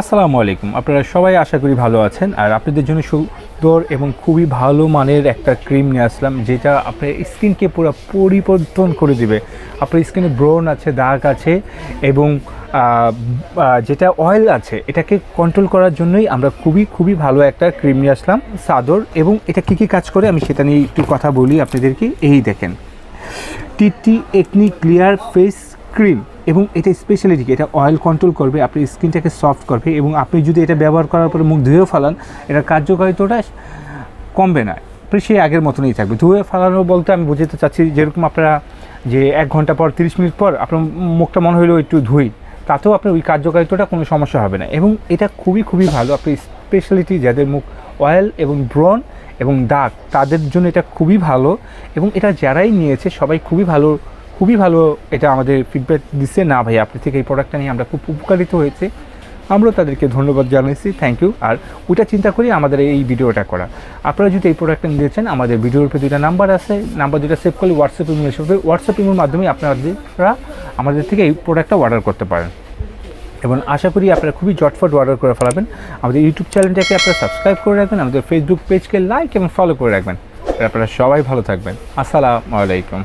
আসসালামু আলাইকুম। আপনারা সবাই আশা করি ভালো আছেন। আর আপনাদের জন্য সুন্দর এবং খুবই ভালো মানের একটা ক্রিম নিয়ে আসলাম, যেটা আপনার স্কিনকে পুরো পরিবর্তন করে দিবে। আপনার স্কিনে ব্রন আছে, দাগ আছে এবং যেটা অয়েল আছে, এটাকে কন্ট্রোল করার জন্যই আমরা খুবই খুবই ভালো একটা ক্রিম নিয়ে আসলাম, সাদর। এবং এটা কী কী কাজ করে আমি সেটা নিয়ে একটু কথা বলি আপনাদেরকে। এই দেখেন TT acne clear face cream এবং এটা স্পেশালিটি এটা অয়েল কন্ট্রোল করবে আপনার স্কিনটাকে সফট করবে এবং আপনি যদি এটা ব্যবহার করার পরে মুখ ধুয়েও ফেলান এটার কার্যকারিতাটা কমবে না। সেই আগের মতনই থাকবে। ধুয়ে ফেলানো বলতে আমি বুঝতে চাচ্ছি যেরকম আপনারা যে এক ঘণ্টা পর, তিরিশ মিনিট পর আপনার মুখটা মনে হলো একটু ধুই, তাতেও আপনার ওই কার্যকারিতাটা কোনো সমস্যা হবে না। এবং এটা খুবই খুবই ভালো। আপনি স্পেশালিটি যাদের মুখ অয়েল এবং ব্রন এবং দাগ, তাদের জন্য এটা খুবই ভালো। এবং এটা যারাই নিয়েছে, সবাই খুবই ভালো খুবই ভালো এটা আমাদের ফিডব্যাক দিচ্ছে। না ভাই, আপনি থেকে এই প্রোডাক্টটা নিয়ে আমরা খুব উপকারিত হয়েছে। আমরাও তাদেরকে ধন্যবাদ জানাইছি থ্যাংক ইউ আর ওইটা চিন্তা করি আমাদের এই ভিডিওটা করা। আপনারা যদি এই প্রোডাক্টটা নিতে চান, আমাদের ভিডিওর উপরে দুটা নাম্বার আছে। নাম্বার দুটো সেভ করলে হোয়াটসঅ্যাপ ইমেল এসে হোয়াটসঅ্যাপ ইমের মাধ্যমে আপনারা আমাদের থেকে এই প্রোডাক্টটা অর্ডার করতে পারেন। এবং আশা করি আপনারা খুবই জটফট অর্ডার করে ফেলাবেন। আমাদের ইউটিউব চ্যানেলটাকে আপনারা সাবস্ক্রাইব করে রাখবেন, আমাদের ফেসবুক পেজকে লাইক এবং ফলো করে রাখবেন। আপনারা সবাই ভালো থাকবেন। আসসালামু আলাইকুম।